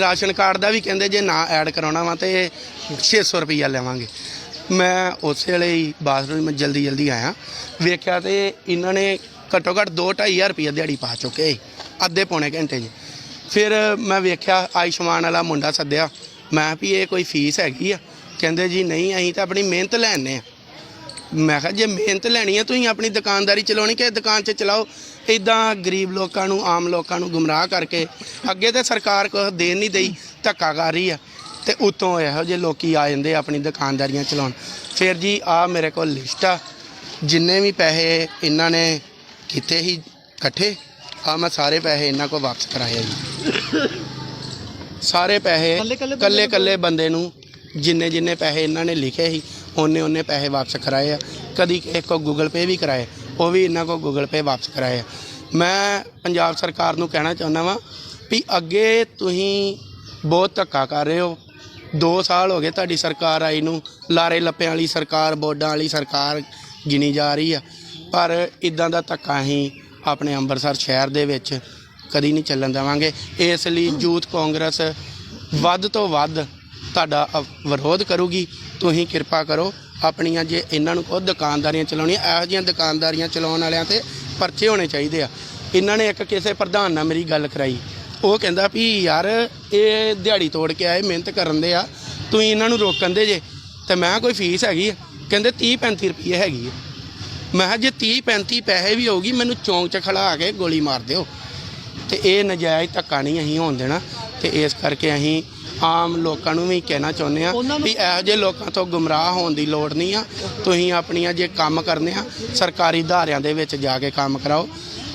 Ration card ਦਾ ਵੀ ਕਹਿੰਦੇ ਜੇ ਨਾ ਐਡ ਕਰਾਉਣਾ ਵਾ ਤੇ 600 ਰੁਪਈਆ ਲਵਾਂਗੇ। ਮੈਂ ਉਸੇ ਵੇਲੇ ਹੀ ਬਾਥਰੂਮ ਜਲਦੀ ਜਲਦੀ ਆਇਆ। ਵੇਖਿਆ ਤੇ ਇਹਨਾਂ ਨੇ ਘੱਟੋ ਘੱਟ 2-2500 ਰੁਪਈਆ ਦਿਹਾੜੀ ਪਾ ਚੁੱਕੇ ਅੱਧੇ ਪੌਣੇ ਘੰਟੇ 'ਚ। ਫਿਰ ਮੈਂ ਵੇਖਿਆ ਆਯੁਸ਼ਮਾਨ ਵਾਲਾ ਮੁੰਡਾ ਸੱਦਿਆ। ਮੈਂ ਵੀ ਇਹ ਕੋਈ ਫੀਸ ਹੈਗੀ ਆ? ਕਹਿੰਦੇ ਜੀ, ਨਹੀਂ, ਅਸੀਂ ਤਾਂ ਆਪਣੀ ਮਿਹਨਤ ਲੈਣੇ ਆ। ਮੈਂ ਕਿਹਾ ਜੇ ਮਿਹਨਤ ਲੈਣੀ ਆ, ਤੁਸੀਂ ਆਪਣੀ ਦੁਕਾਨਦਾਰੀ ਚਲਾਉਣੀ ਕਿ ਦੁਕਾਨ 'ਚ ਚਲਾਓ? ਇਦਾਂ ਗਰੀਬ ਲੋਕਾਂ ਨੂੰ ਆਮ ਲੋਕਾਂ ਨੂੰ ਗੁੰਮਰਾਹ ਕਰਕੇ ਅੱਗੇ ਤੇ ਸਰਕਾਰ ਕੁਛ ਦੇਣ ਨਹੀਂ ਦੇਈ ਧੱਕਾ ਕਰ ਰਹੀ ਆ। ਤੇ ਉਤੋਂ ਇਹੋ ਜਿਹੇ ਲੋਕੀ ਆ ਜਾਂਦੇ ਆਪਣੀ ਦੁਕਾਨਦਾਰੀਆਂ ਚਲਾਉਣ। ਫਿਰ ਜੀ ਆ ਮੇਰੇ ਕੋਲ ਲਿਸਟ ਆ। ਜਿੰਨੇ ਵੀ ਪੈਸੇ ਇਹਨਾਂ ਨੇ ਕੀਤੇ ਸੀ ਇਕੱਠੇ ਆ ਮੈਂ ਸਾਰੇ ਪੈਸੇ ਇਹਨਾਂ ਕੋਲ ਵਾਪਸ ਕਰਾਏ ਆ ਜੀ। ਸਾਰੇ ਪੈਸੇ ਕੱਲੇ ਕੱਲੇ ਬੰਦੇ ਨੂੰ ਜਿੰਨੇ ਜਿੰਨੇ ਪੈਸੇ ਇਹਨਾਂ ਨੇ ਲਿਖੇ ਸੀ ਉਹਨੇ ਉਹਨੇ ਪੈਸੇ ਵਾਪਸ ਕਰਾਏ ਆ। ਕਦੀ ਕਿਸੇ ਕੋ ਗੂਗਲ ਪੇ ਵੀ ਕਰਾਏ। ਉਹ ਵੀ ਇਹਨਾਂ ਕੋਲ ਗੂਗਲ ਪੇ ਵਾਪਸ ਕਰਾਏ ਆ। ਮੈਂ ਪੰਜਾਬ ਸਰਕਾਰ ਨੂੰ ਕਹਿਣਾ ਚਾਹੁੰਦਾ ਵਾਂ ਵੀ ਅੱਗੇ ਤੁਸੀਂ ਬਹੁਤ ਧੱਕਾ ਕਰ ਰਹੇ ਹੋ। 2 ਸਾਲ ਹੋ ਗਏ ਤੁਹਾਡੀ ਸਰਕਾਰ ਆਈ ਨੂੰ, ਲਾਰੇ ਲੱਪਿਆਂ ਵਾਲੀ ਸਰਕਾਰ ਬੋਡਾਂ ਵਾਲੀ ਸਰਕਾਰ ਗਿਣੀ ਜਾ ਰਹੀ ਆ। ਪਰ ਇਦਾਂ ਦਾ ਧੱਕਾ ਅਸੀਂ ਆਪਣੇ ਅੰਮ੍ਰਿਤਸਰ ਸ਼ਹਿਰ ਦੇ ਵਿੱਚ ਕਦੀ ਨਹੀਂ ਚੱਲਣ ਦੇਵਾਂਗੇ। ਇਸ ਲਈ ਯੂਥ ਕਾਂਗਰਸ ਵੱਧ ਤੋਂ ਵੱਧ ਤੁਹਾਡਾ ਅ- ਵਿਰੋਧ ਕਰੂਗੀ, ਤੁਸੀਂ ਕਿਰਪਾ ਕਰੋ ਆਪਣੀਆਂ ਜੇ ਇਹਨਾਂ ਨੂੰ ਖੁਦ ਦੁਕਾਨਦਾਰੀਆਂ ਚਲਾਉਣੀਆਂ, ਇਹੋ ਜਿਹੀਆਂ ਦੁਕਾਨਦਾਰੀਆਂ ਚਲਾਉਣ ਵਾਲਿਆਂ ਤੇ ਪਰਚੇ ਹੋਣੇ ਚਾਹੀਦੇ ਆ। ਇਹਨਾਂ ਨੇ ਇੱਕ ਕਿਸੇ ਪ੍ਰਧਾਨ ਨਾਲ ਮੇਰੀ ਗੱਲ ਕਰਾਈ। ਉਹ ਕਹਿੰਦਾ ਵੀ ਯਾਰ, ਇਹ ਦਿਹਾੜੀ ਤੋੜ ਕੇ ਆਏ, ਮਿਹਨਤ ਕਰਨ ਦੇ ਆ, ਤੁਸੀਂ ਇਹਨਾਂ ਨੂੰ ਰੋਕਣ ਦੇ ਜੇ। ਤੇ ਮੈਂ ਕਿਹਾ, ਕੋਈ ਫੀਸ ਹੈਗੀ ਆ? ਕਹਿੰਦੇ 30 35 ਰੁਪਏ ਹੈਗੀ ਆ। ਮੈਂ ਕਿਹਾ, ਜੇ 30 35 ਪੈਸੇ ਵੀ ਹੋਊਗੀ, ਮੈਨੂੰ ਚੌਂਕ 'ਚ ਖੜਾ ਕੇ ਗੋਲੀ ਮਾਰ ਦਿਓ। ਤੇ ਇਹ ਨਜਾਇਜ਼ ਧੱਕਾ ਨਹੀਂ ਅਸੀਂ ਹੋਣ ਦੇਣਾ। ਤੇ ਇਸ ਕਰਕੇ ਅਸੀਂ ਆਮ ਲੋਕਾਂ ਨੂੰ ਵੀ ਕਹਿਣਾ ਚਾਹੁੰਦੇ ਆ ਵੀ ਇਹੋ ਜਿਹੇ ਲੋਕਾਂ ਤੋਂ ਗੁੰਮਰਾਹ ਹੋਣ ਦੀ ਲੋੜ ਨਹੀਂ ਆ। ਤੁਸੀਂ ਆਪਣੀਆਂ ਜੇ ਕੰਮ ਕਰਨੇ ਆ ਸਰਕਾਰੀ ਅਦਾਰਿਆਂ ਦੇ ਵਿੱਚ ਜਾ ਕੇ ਕੰਮ ਕਰਾਓ।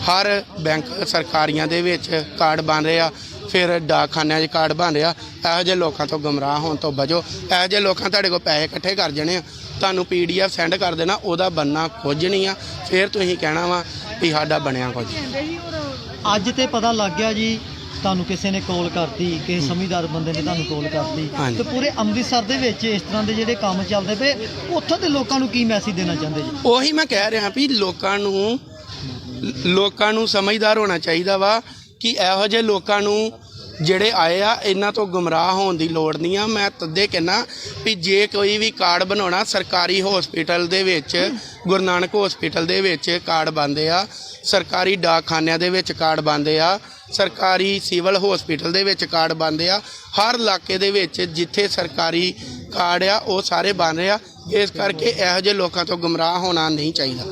ਹਰ ਬੈਂਕ ਸਰਕਾਰੀਆਂ ਦੇ ਵਿੱਚ ਕਾਰਡ ਬਣ ਰਹੇ ਆ ਫਿਰ ਡਾਕਖਾਨਿਆਂ 'ਚ ਕਾਰਡ ਬਣ ਰਿਹਾ। ਇਹੋ ਜਿਹੇ ਲੋਕਾਂ ਤੋਂ ਗੁੰਮਰਾਹ ਹੋਣ ਤੋਂ ਬਚੋ। ਇਹੋ ਜਿਹੇ ਲੋਕਾਂ ਤੁਹਾਡੇ ਕੋਲ ਪੈਸੇ ਇਕੱਠੇ ਕਰ ਜਾਣੇ ਆ। ਤੁਹਾਨੂੰ ਪੀਡੀਐਫ ਸੈਂਡ ਕਰ ਦੇਣਾ ਉਹਦਾ ਬੰਨਾ ਕੁਝ ਨਹੀਂ ਆ। ਫਿਰ ਤੁਸੀਂ ਕਹਿਣਾ ਵਾ ਵੀ ਸਾਡਾ ਬਣਿਆ ਕੁਝ। ਅੱਜ ਤੇ ਪਤਾ ਲੱਗ ਗਿਆ ਜੀ ਤੁਹਾਨੂੰ ਕਿਸੇ ਨੇ ਕਾਲ ਕਰਤੀ ਕਿਸੇ ਸਮਝਦਾਰ ਬੰਦੇ ਨੇ ਤੁਹਾਨੂੰ ਕਾਲ ਕਰਤੀ। ਤੇ ਪੂਰੇ ਅੰਮ੍ਰਿਤਸਰ ਦੇ ਵਿੱਚ ਇਸ ਤਰ੍ਹਾਂ ਦੇ ਜਿਹੜੇ ਕੰਮ ਚੱਲਦੇ ਪਏ ਉੱਥੋਂ ਦੇ ਲੋਕਾਂ ਨੂੰ ਕੀ ਮੈਸੇਜ ਦੇਣਾ ਚਾਹੁੰਦੇ ਜੀ ਉਹੀ ਮੈਂ ਕਹਿ ਰਿਹਾ ਵੀ ਲੋਕਾਂ ਨੂੰ ਲੋਕਾਂ ਨੂੰ ਸਮਝਦਾਰ ਹੋਣਾ ਚਾਹੀਦਾ ਵਾ ਕਿ ਇਹੋ ਜਿਹੇ ਲੋਕਾਂ ਨੂੰ ਜਿਹੜੇ ਆਏ ਆ, ਇਹਨਾਂ ਤੋਂ ਗੁੰਮਰਾਹ ਹੋਣ ਦੀ ਲੋੜ ਨਹੀਂ ਆ। ਮੈਂ ਤੱਦੇ ਕਹਿਣਾ ਵੀ ਜੇ ਕੋਈ ਵੀ ਕਾਰਡ ਬਣਾਉਣਾ ਸਰਕਾਰੀ ਹਸਪੀਟਲ ਦੇ ਵਿੱਚ, ਗੁਰੂ ਨਾਨਕ ਹਸਪੀਟਲ ਦੇ ਵਿੱਚ ਕਾਰਡ ਬਣਦੇ ਆ, ਸਰਕਾਰੀ ਡਾਕਖਾਨਿਆਂ ਦੇ ਵਿੱਚ ਕਾਰਡ ਬਣਦੇ ਆ, ਸਰਕਾਰੀ ਸਿਵਲ ਹਸਪੀਟਲ ਦੇ ਵਿੱਚ ਕਾਰਡ ਬਣਦੇ ਆ, ਹਰ ਇਲਾਕੇ ਦੇ ਵਿੱਚ ਜਿੱਥੇ ਸਰਕਾਰੀ ਕਾਰਡ ਆ, ਉਹ ਸਾਰੇ ਬਣ ਰਿਹਾ ਇਸ ਕਰਕੇ ਇਹੋ ਜਿਹੇ ਲੋਕਾਂ ਤੋਂ ਗੁੰਮਰਾਹ ਹੋਣਾ ਨਹੀਂ ਚਾਹੀਦਾ।